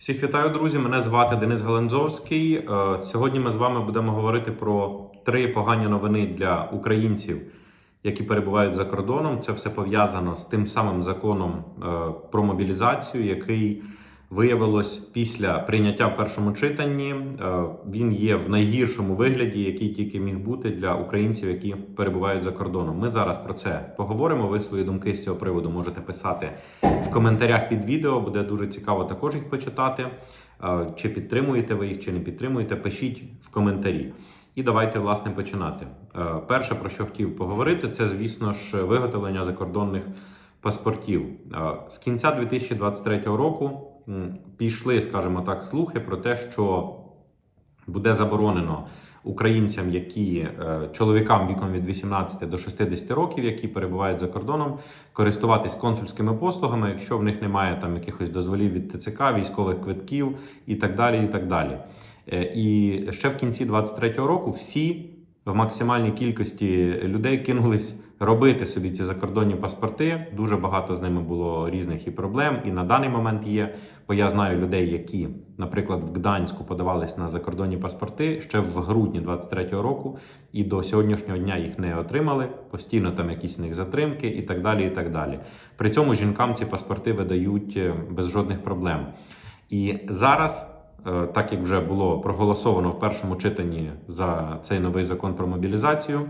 Всіх вітаю, друзі! Мене звати Денис Галанзовський. Е, Сьогодні ми з вами будемо говорити про три погані новини для українців, які перебувають за кордоном. Це все пов'язано з тим самим законом е, про мобілізацію, який виявилось після прийняття в першому читанні. Е, Він є в найгіршому вигляді, який тільки міг бути для українців, які перебувають за кордоном. Ми зараз про це поговоримо. Ви свої думки з цього приводу можете писати в коментарях під відео. Буде дуже цікаво також їх почитати. Е, Чи підтримуєте ви їх, чи не підтримуєте, пишіть в коментарі. І давайте власне починати. Е, Перше, про що хотів поговорити, це, звісно ж, виготовлення закордонних паспортів. З кінця 2023 року пішли, скажімо так, слухи про те, що буде заборонено українцям, які е, чоловікам віком від 18 до 60 років, які перебувають за кордоном, користуватись консульськими послугами, якщо в них немає там якихось дозволів від ТЦК, військових квитків і так далі. І так далі. Е, І ще в кінці 23-го року всі в максимальній кількості людей кинулись робити собі ці закордонні паспорти. Дуже багато з ними було різних і проблем, і на даний момент є. Бо я знаю людей, які, наприклад, в Гданську подавались на закордонні паспорти ще в грудні 23-го року, і до сьогоднішнього дня їх не отримали. Постійно там якісь в них затримки і так далі. І так далі. При цьому жінкам ці паспорти видають е, без жодних проблем. І зараз. Е, Так як вже було проголосовано в першому читанні за цей новий закон про мобілізацію,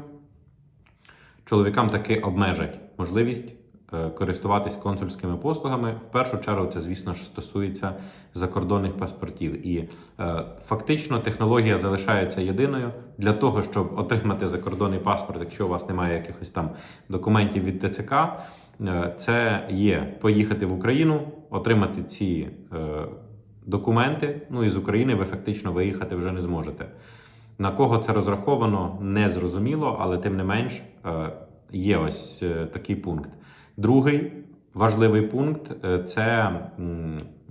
чоловікам таки обмежать можливість е, користуватись консульськими послугами. В першу чергу це, звісно ж, стосується закордонних паспортів. І е, фактично технологія залишається єдиною для того, щоб отримати закордонний паспорт, якщо у вас немає якихось там документів від ТЦК. е, Це є поїхати в Україну, отримати ці документи. Ну і з України ви фактично виїхати вже не зможете. На кого це розраховано, не зрозуміло, але тим не менш е, є ось е, такий пункт. Другий важливий пункт е, це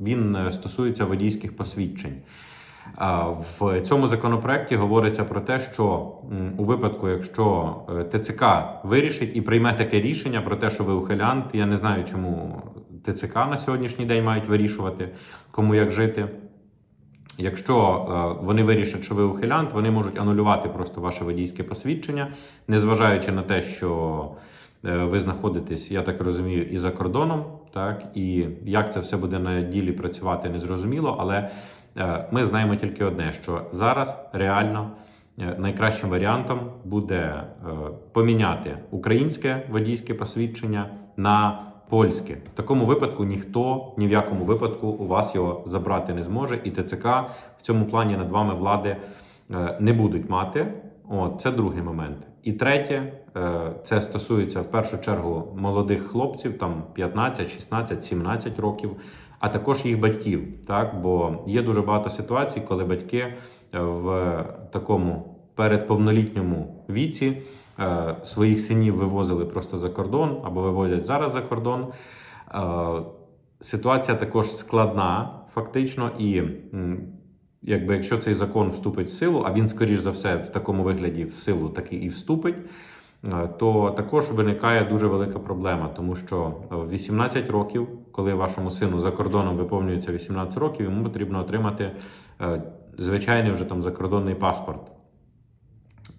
він стосується водійських посвідчень. В цьому законопроекті говориться про те, що у випадку, якщо ТЦК вирішить і прийме таке рішення про те, що ви ухилянт, я не знаю, чому ТЦК на сьогоднішній день мають вирішувати, кому як жити. Якщо е, вони вирішать, що ви ухилянт, вони можуть анулювати просто ваше водійське посвідчення, незважаючи на те, що е, ви знаходитесь, я так розумію, і за кордоном, так і як це все буде на ділі працювати, незрозуміло. Але е, ми знаємо тільки одне: що зараз реально найкращим варіантом буде поміняти українське водійське посвідчення на польське. В такому випадку ніхто ні в якому випадку у вас його забрати не зможе, і ТЦК в цьому плані над вами влади е, не будуть мати. От, це другий момент. І третє, е, це стосується в першу чергу молодих хлопців, там 15, 16, 17 років, а також їх батьків. Так? Бо є дуже багато ситуацій, коли батьки е, в такому передповнолітньому віці своїх синів вивозили просто за кордон або вивозять зараз за кордон. Е, Ситуація також складна, фактично, і якби якщо цей закон вступить в силу, а він, скоріш за все, в такому вигляді в силу таки і вступить, е, то також виникає дуже велика проблема, тому що е, в 18 років, коли вашому сину за кордоном виповнюється 18 років, йому потрібно отримати е, звичайний вже там закордонний паспорт.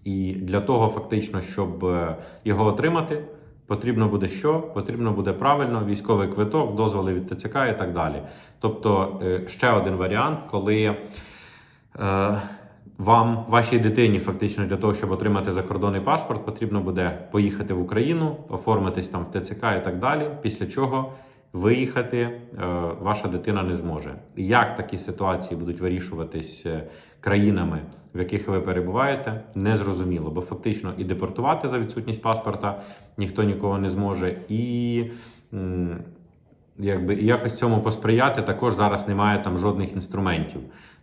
І для того, фактично, щоб е, його отримати, потрібно буде що? Потрібно буде правильно військовий квиток, дозволи від ТЦК і так далі. Тобто, е, ще один варіант, коли е, вам, вашій дитині, фактично для того, щоб отримати закордонний паспорт, потрібно буде поїхати в Україну, оформитись там в ТЦК і так далі. Після чого виїхати е, ваша дитина не зможе. Як такі ситуації будуть вирішуватись е, країнами, в яких ви перебуваєте, не зрозуміло, бо фактично і депортувати за відсутність паспорта ніхто нікого не зможе, і якби якось цьому посприяти також зараз немає там жодних інструментів.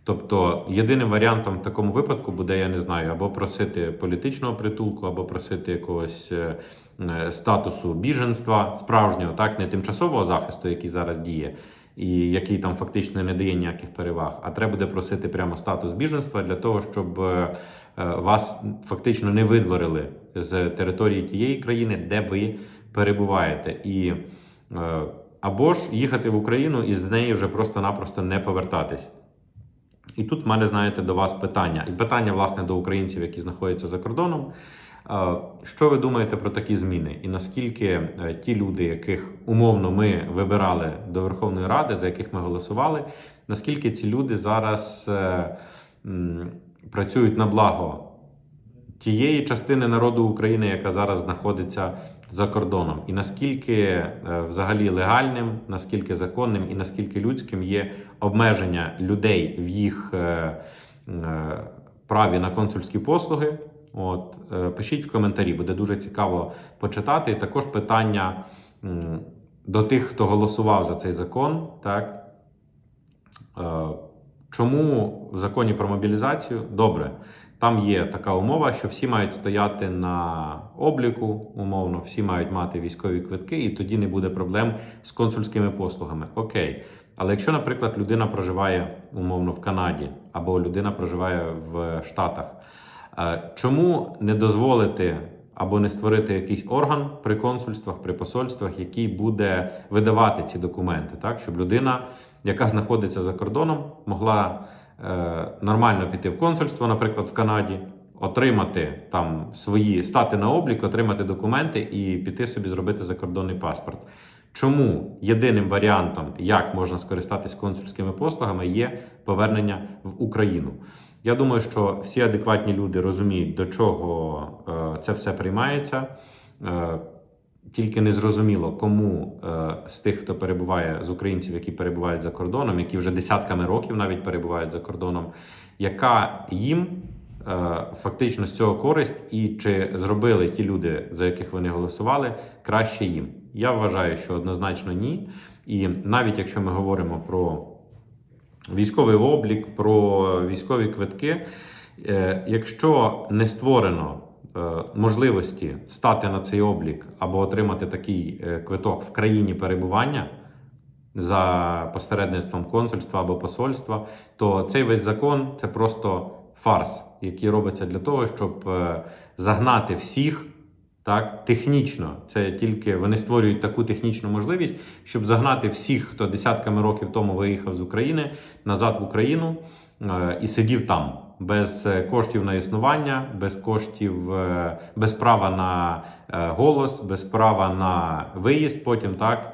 Тобто єдиним варіантом в такому випадку буде, я не знаю, або просити політичного притулку, або просити якогось е, е, статусу біженства справжнього, так не тимчасового захисту, який зараз діє, і який там фактично не дає ніяких переваг. А треба буде просити прямо статус біженства для того, щоб е, вас фактично не видворили з території тієї країни, де ви перебуваєте. І або ж їхати в Україну і з неї вже просто-напросто не повертатись. І тут в мене, знаєте, до вас питання. І питання, власне, до українців, які знаходяться за кордоном. Е, Що ви думаєте про такі зміни? І наскільки е, ті люди, яких умовно ми вибирали до Верховної Ради, за яких ми голосували, наскільки ці люди зараз е, працюють на благо тієї частини народу України, яка зараз знаходиться за кордоном, і наскільки е, взагалі легальним, наскільки законним і наскільки людським є обмеження людей в їх е, е, праві на консульські послуги. От пишіть в коментарі, буде дуже цікаво почитати. І також питання до тих, хто голосував за цей закон, так. Чому в законі про мобілізацію добре? Там є така умова, що всі мають стояти на обліку, умовно, всі мають мати військові квитки, і тоді не буде проблем з консульськими послугами. Окей. Але якщо, наприклад, людина проживає умовно в Канаді або людина проживає в Штатах, е, чому не дозволити або не створити якийсь орган при консульствах, при посольствах, який буде видавати ці документи, так щоб людина, яка знаходиться за кордоном, могла нормально піти в консульство, наприклад, в Канаді, отримати там свої стати на облік, отримати документи і піти собі зробити закордонний паспорт. Чому єдиним варіантом, як можна скористатись консульськими послугами, є повернення в Україну? Я думаю, що всі адекватні люди розуміють, до чого е, це все приймається. Тільки не зрозуміло, кому е, з тих, хто перебуває з українців, які перебувають за кордоном, які вже десятками років навіть перебувають за кордоном, яка їм е, фактично з цього користь, і чи зробили ті люди, за яких вони голосували, краще їм? Я вважаю, що однозначно ні. І навіть якщо ми говоримо про військовий облік, про військові квитки, е, якщо не створено можливості стати на цей облік або отримати такий е, квиток в країні перебування за посередництвом консульства або посольства, то цей весь закон це просто фарс, який робиться для того, щоб е, загнати всіх. Так, технічно, це тільки вони створюють таку технічну можливість, щоб загнати всіх, хто десятками років тому виїхав з України назад в Україну е, і сидів там без е, коштів на існування, без коштів, е, без права на е, голос, без права на виїзд. Потім так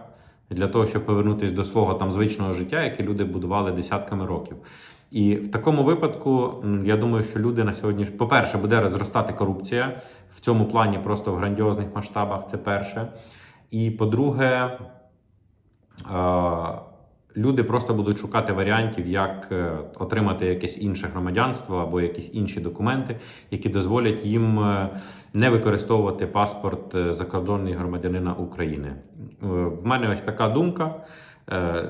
для того, щоб повернутися до свого там звичного життя, яке люди будували десятками років. І в такому випадку я думаю, що люди на сьогодні, по-перше, буде зростати корупція в цьому плані просто в грандіозних масштабах. Це перше. І по-друге, люди просто будуть шукати варіантів, як е, отримати якесь інше громадянство або якісь інші документи, які дозволять їм е, не використовувати паспорт е, закордонний громадянина України. В мене ось така думка.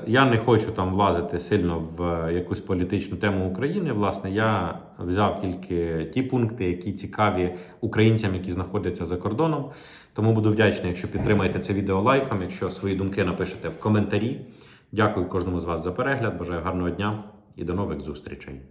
Я не хочу там влазити сильно в якусь політичну тему України. Власне, я взяв тільки ті пункти, які цікаві українцям, які знаходяться за кордоном. Тому буду вдячний, якщо підтримаєте це відео лайком, якщо свої думки напишете в коментарі. Дякую кожному з вас за перегляд. Бажаю гарного дня і до нових зустрічей.